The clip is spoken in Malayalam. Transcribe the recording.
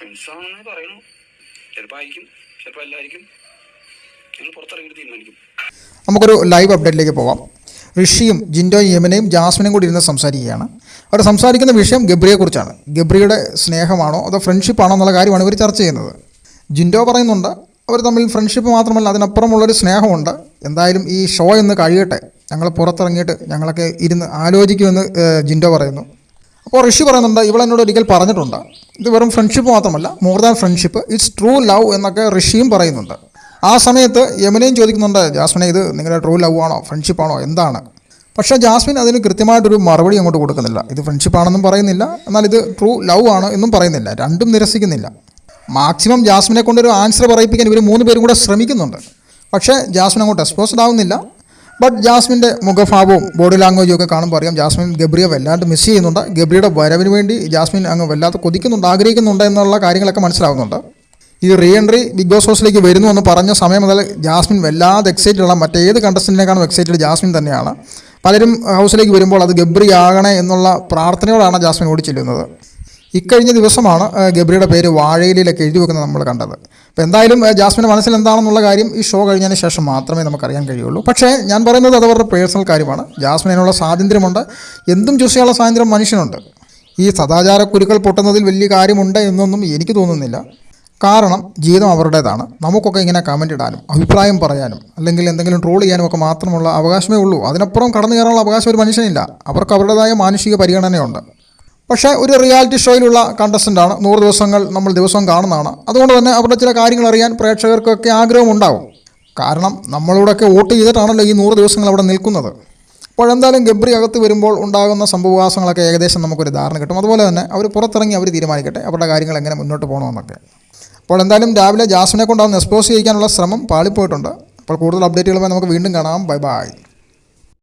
ഫ്രണ്ട്സാണെന്നേ പറയുന്നു. ചിലപ്പോൾ ആയിരിക്കും ചിലപ്പോൾ അല്ലായിരിക്കും. ഞങ്ങൾ പുറത്തിറങ്ങി തീരുമാനിക്കും. നമുക്കൊരു ലൈവ് അപ്ഡേറ്റിലേക്ക് പോവാം. ഋഷിയും ജിൻഡോ യമനയും ജാസ്മിനും കൂടി ഇരുന്ന് സംസാരിക്കുകയാണ്. അവർ സംസാരിക്കുന്ന വിഷയം ഗബ്രിയെക്കുറിച്ചാണ് ഗബ്രിയുടെ സ്നേഹമാണോ അതോ ഫ്രണ്ട്ഷിപ്പാണോ എന്നുള്ള കാര്യമാണ് ഇവർ ചർച്ച ചെയ്യുന്നത്. ജിൻഡോ പറയുന്നുണ്ട് അവർ തമ്മിൽ ഫ്രണ്ട്ഷിപ്പ് മാത്രമല്ല അതിനപ്പുറമുള്ളൊരു സ്നേഹമുണ്ട്. എന്തായാലും ഈ ഷോ എന്ന് കഴിയട്ടെ. ഞങ്ങൾ പുറത്തിറങ്ങിയിട്ട് ഞങ്ങളൊക്കെ ഇരുന്ന് ആലോചിക്കുമെന്ന് ജിൻഡോ പറയുന്നു. അപ്പോൾ ഋഷി പറയുന്നുണ്ട് ഇവളെന്നോട് ഒരിക്കൽ പറഞ്ഞിട്ടുണ്ട്. ഇത് വെറും ഫ്രണ്ട്ഷിപ്പ് മാത്രമല്ല more than friendship it's true love എന്നൊക്കെ ഋഷിയും പറയുന്നുണ്ട്. ആ സമയത്ത് യമനയും ചോദിക്കുന്നുണ്ട് ജാസ്മിനെ ഇത് നിങ്ങളുടെ ട്രൂ ലവ് ആണോ? ഫ്രണ്ട്ഷിപ്പ് ആണോ? എന്താണ്? പക്ഷേ ജാസ്മിൻ അതിന് കൃത്യമായിട്ടൊരു മറുപടി അങ്ങോട്ട് കൊടുക്കുന്നില്ല. ഇത് ഫ്രണ്ട്ഷിപ്പ് ആണെന്നും പറയുന്നില്ല. എന്നാൽ ഇത് ട്രൂ ലവ് ആണ് എന്നും പറയുന്നില്ല. രണ്ടും നിരസിക്കുന്നില്ല. മാക്സിമം ജാസ്മിനെ കൊണ്ടൊരു ആൻസർ പറയിപ്പിക്കാൻ ഇവർ മൂന്ന് പേരും കൂടെ ശ്രമിക്കുന്നുണ്ട്. പക്ഷേ ജാസ്മിൻ അങ്ങോട്ട് എക്സ്പോസ്ഡ് ആവുന്നില്ല. ബട്ട് ജാസ്മിന്റെ മുഖഭാവവും ബോഡി ലാംഗ്വേജും ഒക്കെ കാണുമ്പോൾ അറിയാം. ജാസ്മിൻ ഗബ്രിയെ വല്ലാണ്ട് മിസ് ചെയ്യുന്നുണ്ട്. ഗബ്രിയുടെ വരവിന് വേണ്ടി ജാസ്മിൻ അങ്ങ് വല്ലാത്ത കൊതിക്കുന്നുണ്ട് ആഗ്രഹിക്കുന്നുണ്ട് എന്നുള്ള കാര്യങ്ങളൊക്കെ മനസ്സിലാവുന്നുണ്ട്. ഈ റീ എൻട്രി ബിഗ് ബോസ് ഹൗസിലേക്ക് വരുന്നു എന്ന് പറഞ്ഞ സമയം മുതൽ ജാസ്മിൻ വല്ലാതെ എക്സൈറ്റഡ് ഉള്ള മറ്റേത് കണ്ടസ്റ്റന്റിനേക്കാളും എക്സൈറ്റഡ് ജാസ്മിൻ തന്നെയാണ്. പലരും ഹൗസിലേക്ക് വരുമ്പോൾ അത് ഗബ്രി ആകണേ എന്നുള്ള പ്രാർത്ഥനയോടാണ് ജാസ്മിൻ ഓടി ചെല്ലുന്നത്. ഇക്കഴിഞ്ഞ ദിവസമാണ് ഗബ്രിയുടെ പേര് വാഴയിലൊക്കെ എഴുതി വെക്കുന്നത് നമ്മൾ കണ്ടത്. അപ്പോൾ എന്തായാലും ജാസ്മിന്റെ മനസ്സിൽ എന്താണെന്നുള്ള കാര്യം ഈ ഷോ കഴിഞ്ഞതിന് ശേഷം മാത്രമേ നമുക്കറിയാൻ കഴിയുള്ളൂ. പക്ഷേ ഞാൻ പറയുന്നത് അത് അവരുടെ പേഴ്സണൽ കാര്യമാണ്. ജാസ്മിൻ അതിനുള്ള സ്വാതന്ത്ര്യമുണ്ട്. എന്തും ചൂസ് ചെയ്യാനുള്ള സ്വാതന്ത്ര്യം മനുഷ്യനുണ്ട്. ഈ സദാചാര കുരുക്കൾ പൊട്ടുന്നതിൽ വലിയ കാര്യമുണ്ട് എന്നൊന്നും എനിക്ക് തോന്നുന്നില്ല. കാരണം ജീവിതം അവരുടേതാണ്. നമുക്കൊക്കെ ഇങ്ങനെ കമന്റ് ഇടാനും അഭിപ്രായം പറയാനും അല്ലെങ്കിൽ എന്തെങ്കിലും ട്രോൾ ചെയ്യാനും ഒക്കെ മാത്രമുള്ള അവകാശമേ ഉള്ളൂ. അതിനപ്പുറം കടന്നു കയറാനുള്ള അവകാശം ഒരു മനുഷ്യനില്ല. അവർക്ക് അവരുടേതായ മാനുഷിക പരിഗണനയുണ്ട്. പക്ഷേ ഒരു റിയാലിറ്റി ഷോയിലുള്ള കണ്ടസ്റ്റന്റാണ് നൂറ് ദിവസങ്ങൾ നമ്മൾ ദിവസവും കാണുന്നതാണ്. അതുകൊണ്ട് തന്നെ അവരുടെ ചില കാര്യങ്ങൾ അറിയാൻ പ്രേക്ഷകർക്കൊക്കെ ആഗ്രഹമുണ്ടാവും. കാരണം നമ്മളോടൊക്കെ വോട്ട് ചെയ്തിട്ടാണല്ലോ ഈ നൂറ് ദിവസങ്ങൾ അവിടെ നിൽക്കുന്നത്. അപ്പോൾ എന്തായാലും ഗബ്രി അകത്ത് വരുമ്പോൾ ഉണ്ടാകുന്ന സംഭവവാസങ്ങളൊക്കെ ഏകദേശം നമുക്കൊരു ധാരണ കിട്ടും. അതുപോലെ തന്നെ അവർ പുറത്തിറങ്ങി അവർ തീരുമാനിക്കട്ടെ അവരുടെ കാര്യങ്ങൾ എങ്ങനെ മുന്നോട്ട് പോകണമെന്നൊക്കെ. അപ്പോൾ എന്തായാലും രാവിലെ ജാസ്മിനെ കൊണ്ടാവുന്ന എക്സ്പോസ് ചെയ്യിക്കാനുള്ള ശ്രമം പാളിപ്പോയിട്ടുണ്ട്. അപ്പോൾ കൂടുതൽ അപ്ഡേറ്റുകളുമായി നമുക്ക് വീണ്ടും കാണാം. Bye bye